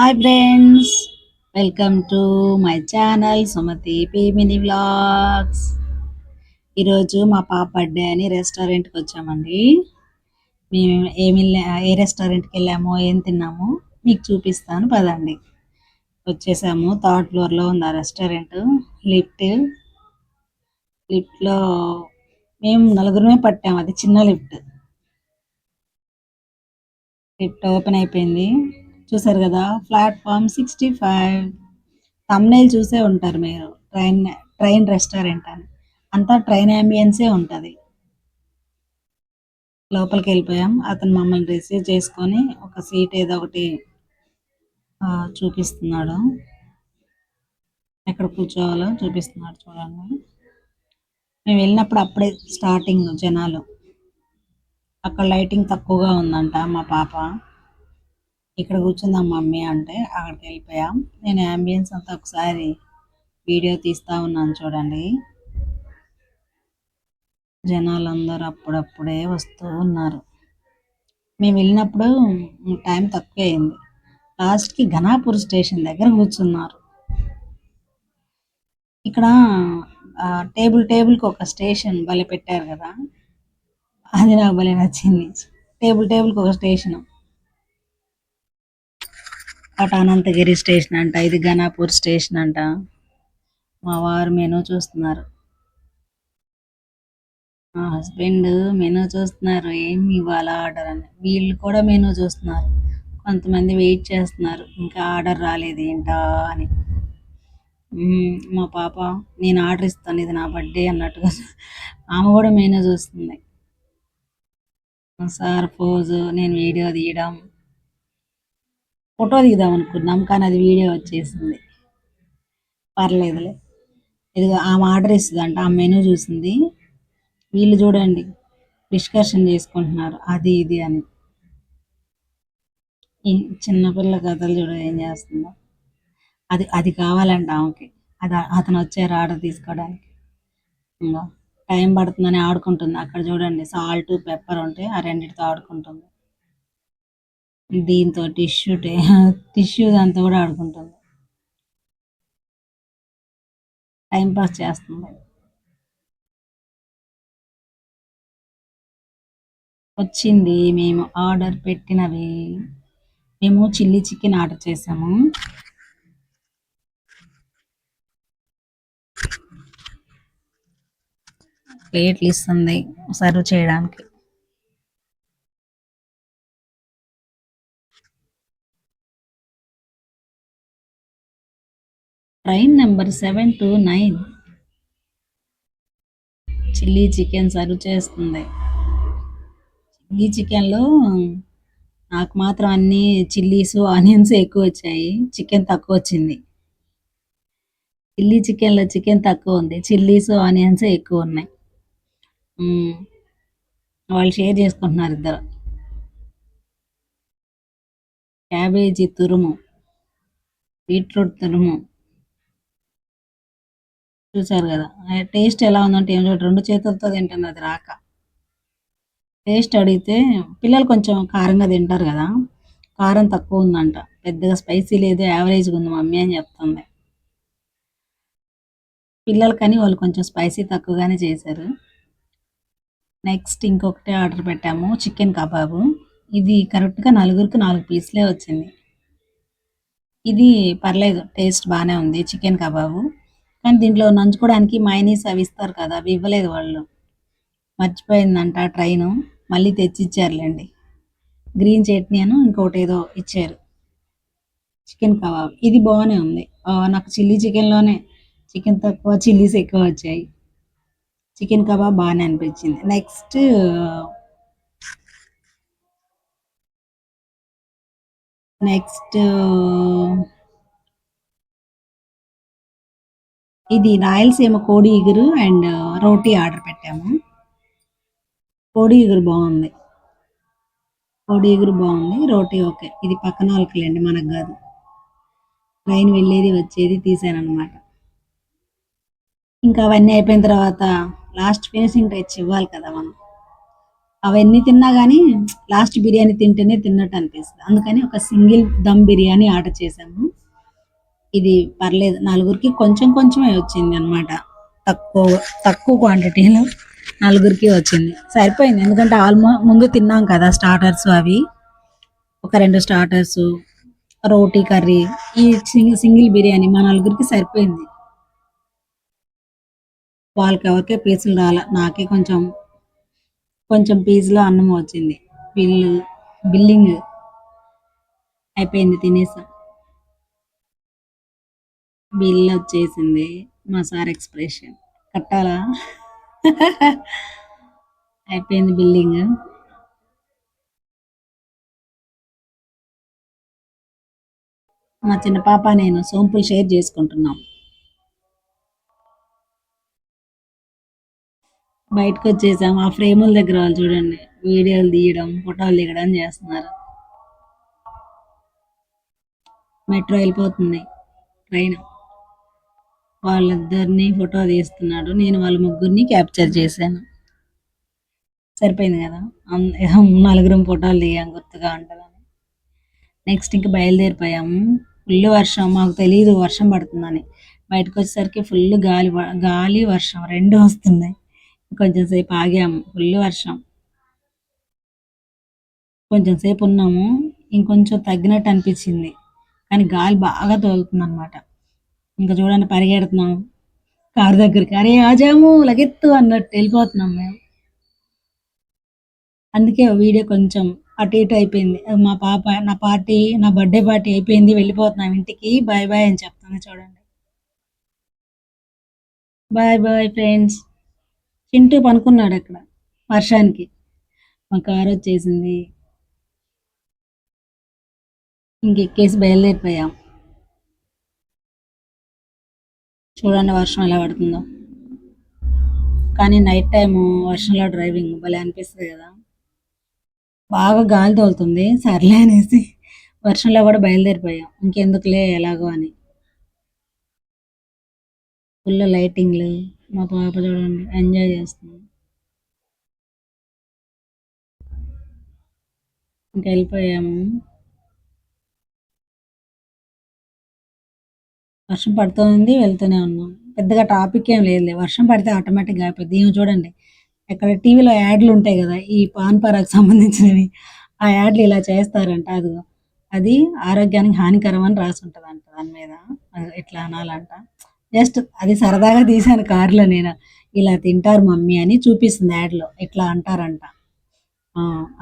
Hi friends welcome to my channel Sumathi పేమిని mini vlogs ఈరోజు మా పాప బర్త్డే అని రెస్టారెంట్కి వచ్చామండి. మేము ఏమి ఏ రెస్టారెంట్కి వెళ్ళామో ఏం తిన్నామో మీకు చూపిస్తాను. పదండి. వచ్చేసాము. థర్డ్ ఫ్లోర్లో ఉంది ఆ రెస్టారెంట్ లిఫ్ట్ లిఫ్ట్లో మేము నలుగురమే పట్టాము అది చిన్న లిఫ్ట్ లిఫ్ట్ ఓపెన్ అయిపోయింది. చూసారు కదా? ప్లాట్ఫామ్ సిక్స్టీ ఫైవ్ తమ్నైల్ చూసే ఉంటారు మీరు. ట్రైన్ ట్రైన్ రెస్టారెంట్ అని. అంతా ట్రైన్ అంబియన్సే ఉంటుంది. లోపలికి వెళ్ళిపోయాం. అతను మమ్మల్ని రిసీవ్ చేసుకొని ఒక సీట్ ఏదో ఒకటి చూపిస్తున్నాడు. ఎక్కడ కూర్చోవాలో చూపిస్తున్నాడు చూడండి. మేము వెళ్ళినప్పుడు అప్పుడే స్టార్టింగ్ జనాలు. అక్కడ లైటింగ్ తక్కువగా ఉందంట మా పాప. ఇక్కడ కూర్చుందాం మమ్మీ అంటే అక్కడికి వెళ్ళిపోయాం. నేను అంబియన్స్ అంతా ఒకసారి వీడియో తీస్తా ఉన్నాను చూడండి. జనాలు అందరూ అప్పుడప్పుడే వస్తూ ఉన్నారు. మేము వెళ్ళినప్పుడు టైం తక్కువ అయింది. లాస్ట్కి ఘనాపూర్ స్టేషన్ దగ్గర కూర్చున్నారు. ఇక్కడ టేబుల్ టేబుల్కి ఒక స్టేషన్ భలే పెట్టారు కదా. అది నాకు భలే నచ్చింది. టేబుల్ టేబుల్కి ఒక స్టేషన్. అటు అనంతగిరి స్టేషన్ అంట ఇది ఘనాపూర్ స్టేషన్ అంట. మా వారు మెనూ చూస్తున్నారు. మా హస్బెండ్ మెనూ చూస్తున్నారు. ఏమి ఇవ్వాలా ఆర్డర్ అని. వీళ్ళు కూడా మెనూ చూస్తున్నారు. కొంతమంది వెయిట్ చేస్తున్నారు. ఇంకా ఆర్డర్ రాలేదు ఏంటా అని. మా పాప నేను ఆర్డర్ ఇస్తాను ఇది నా బర్త్డే అన్నట్టుగా ఆమె కూడా మెనూ చూస్తుంది. సార్ పోజు నేను వీడియో తీయడం. ఫోటో దిగుదాం అనుకున్నాం కానీ అది వీడియో వచ్చేసింది. పర్లేదులే. ఇది ఆమె ఆర్డర్ ఇస్తుందంట ఆ మెనూ చూసింది. వీళ్ళు చూడండి డిస్కషన్ చేసుకుంటున్నారు అది ఇది అని. ఈ చిన్నపిల్ల కథలు చూడ ఏం చేస్తుందో. అది అది కావాలంట ఆమెకి. అది అతను వచ్చారు ఆర్డర్ తీసుకోవడానికి. ఇంకా టైం పడుతుందని ఆడుకుంటుంది. అక్కడ చూడండి సాల్ట్ పెప్పర్ ఉంటే ఆ రెండింటితో ఆడుకుంటుంది. దీంతో టిష్యూ టిష్యూ దాంతో కూడా ఆడుకుంటుంది. టైం పాస్ చేస్తుంది. వచ్చింది మేము ఆర్డర్ పెట్టినవి. మేము చిల్లీ చికెన్ ఆర్డర్ చేసాము. ప్లేట్లు ఇస్తుంది సర్వ్ చేయడానికి. Train number seven two nine chilli chicken serve చేస్తుంది. చిల్లీ చికెన్లో నాకు మాత్రం అన్ని చిల్లీస్ ఆనియన్స్ ఎక్కువ వచ్చాయి. చికెన్ తక్కువ వచ్చింది. చిల్లీ చికెన్లో చికెన్ తక్కువ ఉంది. చిల్లీస్ ఆనియన్స్ ఎక్కువ ఉన్నాయి. వాళ్ళు షేర్ చేసుకుంటున్నారు ఇద్దరు. క్యాబేజీ తురుము. బీట్రూట్ తురుము. చూసారు కదా. టేస్ట్ ఎలా ఉందంటే ఏం రెండు చేతులతో తింటుంది అది రాక. టేస్ట్ అడిగితే పిల్లలు కొంచెం కారంగా తింటారు కదా. కారం తక్కువ ఉందంట. పెద్దగా స్పైసీ లేదు యావరేజ్గా ఉంది మమ్మీ అని చెప్తుంది. పిల్లలకని వాళ్ళు కొంచెం స్పైసీ తక్కువగానే చేశారు. నెక్స్ట్ ఇంకొకటి ఆర్డర్ పెట్టాము చికెన్ కబాబు. ఇది కరెక్ట్గా నలుగురికి నాలుగు పీస్లే వచ్చింది. ఇది పర్లేదు టేస్ట్ బాగానే ఉంది చికెన్ కబాబు. కానీ దీంట్లో నంచుకోవడానికి మైనీస్ అవి ఇస్తారు కదా అవి ఇవ్వలేదు వాళ్ళు. మర్చిపోయిందంట ట్రైన్ మళ్ళీ తెచ్చిచ్చారులేండి. గ్రీన్ చట్నీ అను ఇంకోటి ఏదో ఇచ్చారు. చికెన్ కబాబ్ ఇది బాగానే ఉంది. నాకు చిల్లీ చికెన్లోనే చికెన్ తక్కువ చిల్లీస్ ఎక్కువ వచ్చాయి. చికెన్ కబాబ్ బాగానే అనిపించింది. నెక్స్ట్ నెక్స్ట్ ఇది రాయలసీమ కోడి ఇగురు అండ్ రోటీ ఆర్డర్ పెట్టాము. కోడి ఇగురు బాగుంది. కోడి ఇగురు బాగుంది రోటీ ఓకే. ఇది పక్కన వాళ్ళకిలేండి మనకు కాదు. ట్రైన్ వెళ్ళేది వచ్చేది తీసానమాట ఇంకా అవన్నీ అయిపోయిన తర్వాత లాస్ట్ ఫినిషింగ్ టచ్ ఇవ్వాలి కదా మనం. అవన్నీ తిన్నా కానీ లాస్ట్ బిర్యానీ తింటేనే తిన్నట్టు అనిపిస్తుంది. అందుకని ఒక సింగిల్ దమ్ బిర్యానీ ఆర్డర్ చేసాము ఇది పర్లేదు. నలుగురికి కొంచెం కొంచెమే వచ్చింది అనమాట తక్కువ తక్కువ క్వాంటిటీలో నలుగురికి వచ్చింది. సరిపోయింది. ఎందుకంటే ఆల్మో ముందు తిన్నాం కదా స్టార్టర్స్ అవి. ఒక రెండు స్టార్టర్స్ రోటీ కర్రీ ఈ సింగిల్ సింగిల్ బిర్యానీ మా నలుగురికి సరిపోయింది. వాళ్ళకి ఎవరికే పీసులు రాల నాకే కొంచెం కొంచెం పీసులో అన్నం వచ్చింది. బిల్లు బిల్లింగ్ అయిపోయింది తినేసాం. బిల్ వచ్చేసింది మా సార్ ఎక్స్ప్రెషన్. కట్టాలా? అయిపోయింది బిల్డింగ్ మా చిన్న పాప నేను సోంపులు షేర్ చేసుకుంటున్నాం. బయటకు వచ్చేసాం. ఆ ఫ్రేముల దగ్గర వాళ్ళు చూడండి. వీడియోలు తీయడం ఫోటోలు దిగడం చేస్తున్నారు. మెట్రో వెళ్ళిపోతుంది. ట్రైన్. వాళ్ళిద్దరిని ఫోటో తీస్తున్నాడు. నేను వాళ్ళ ముగ్గురిని క్యాప్చర్ చేశాను. సరిపోయింది కదా? నలుగురం ఫోటోలు దిగాం గుర్తుగా ఉంటుందని. నెక్స్ట్ ఇంకా బయలుదేరిపోయాము ఫుల్ వర్షం మాకు తెలియదు వర్షం పడుతుందని. బయటకు వచ్చేసరికి ఫుల్ గాలి గాలి వర్షం రెండు వస్తున్నాయి. కొంచెం సేపు ఆగాము ఫుల్ వర్షం. కొంచెం సేపు ఉన్నాము. ఇంకొంచెం తగ్గినట్టు అనిపించింది. కానీ గాలి బాగా తోలుతుంది అనమాట ఇంకా చూడండి పరిగెడుతున్నాం. కారు దగ్గరికి. అరే ఆజాము లగెత్తు అన్నట్టు వెళ్ళిపోతున్నాం మేము. అందుకే వీడియో కొంచెం అటు ఇటు అయిపోయింది. మా పాప నా పార్టీ నా బర్త్డే పార్టీ అయిపోయింది వెళ్ళిపోతున్నాం ఇంటికి. బాయ్ బాయ్ అని చెప్తాను చూడండి. Bye bye friends. చింటూ పనుకున్నాడు అక్కడ వర్షానికి. మా కారు వచ్చేసింది. ఇంకెక్కేసి బయలుదేరిపోయాం. చూడండి వర్షం ఎలా పడుతుందో. కానీ నైట్ టైము వర్షంలో డ్రైవింగ్ భలే అనిపిస్తుంది కదా. బాగా గాలి తోలుతుంది సర్లే అనేసి వర్షంలో కూడా బయలుదేరిపోయాం. ఇంకెందుకులే ఎలాగో అని. ఫుల్ లైటింగ్లు మా పాప చూడండి ఎంజాయ్ చేస్తుంది. ఇంకా వెళ్ళిపోయాము. వర్షం పడుతుంది వెళ్తూనే ఉన్నాం. పెద్దగా టాపిక్ ఏం లేదు వర్షం పడితే ఆటోమేటిక్గా అయిపోద్ది. ఏమో చూడండి. ఇక్కడ టీవీలో యాడ్లు ఉంటాయి కదా ఈ పాన్ పరాకు సంబంధించినవి. ఆ యాడ్లు ఇలా చేస్తారంట. అది అది ఆరోగ్యానికి హానికరం అని రాసి ఉంటుంది అంట దాని మీద. ఎట్లా అనాలంట. జస్ట్ అది సరదాగా తీశాను కారులో నేను. ఇలా తింటారు మమ్మీ అని చూపిస్తుంది యాడ్లో. ఇట్లా అంటారంట.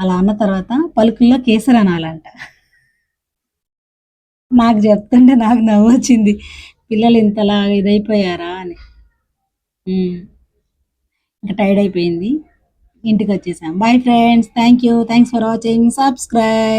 అలా అన్న తర్వాత పలుకుల్లో కేసరి అనాలంట. నాకు చెప్తుంటే నాకు నవ్వు వచ్చింది పిల్లలు ఇంతలా ఇదైపోయారా అని. ఇంకా టైర్డ్ అయిపోయింది. ఇంటికి వచ్చేసాం bye friends thank you thanks for watching subscribe